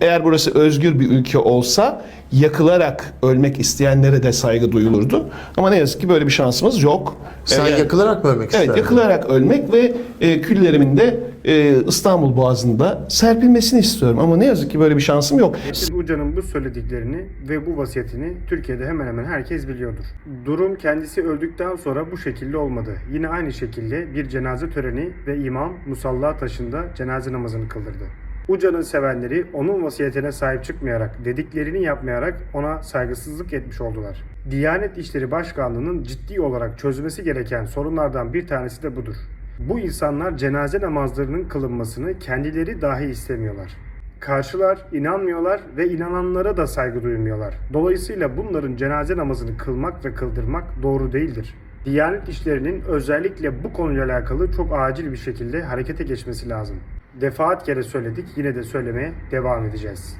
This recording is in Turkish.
Eğer burası özgür bir ülke olsa yakılarak ölmek isteyenlere de saygı duyulurdu. Ama ne yazık ki böyle bir şansımız yok. Sen Evet, yakılarak mı ölmek Evet, isterdin? yakılarak ölmek ve e, küllerimin de e, İstanbul Boğazı'nda serpilmesini istiyorum. Ama ne yazık ki böyle bir şansım yok. Metin Uca'nın bu söylediklerini ve bu vasiyetini Türkiye'de hemen hemen herkes biliyordur. Durum kendisi öldükten sonra bu şekilde olmadı. Yine aynı şekilde bir cenaze töreni ve imam musalla taşında cenaze namazını kıldırdı. Uca'nın sevenleri onun vasiyetine sahip çıkmayarak, dediklerini yapmayarak ona saygısızlık etmiş oldular. Diyanet İşleri Başkanlığı'nın ciddi olarak çözmesi gereken sorunlardan bir tanesi de budur. Bu insanlar cenaze namazlarının kılınmasını kendileri dahi istemiyorlar. Karşılar, inanmıyorlar ve inananlara da saygı duymuyorlar. Dolayısıyla bunların cenaze namazını kılmak ve kıldırmak doğru değildir. Diyanet işlerinin özellikle bu konuyla alakalı çok acil bir şekilde harekete geçmesi lazım. Defaat kere söyledik, yine de söylemeye devam edeceğiz.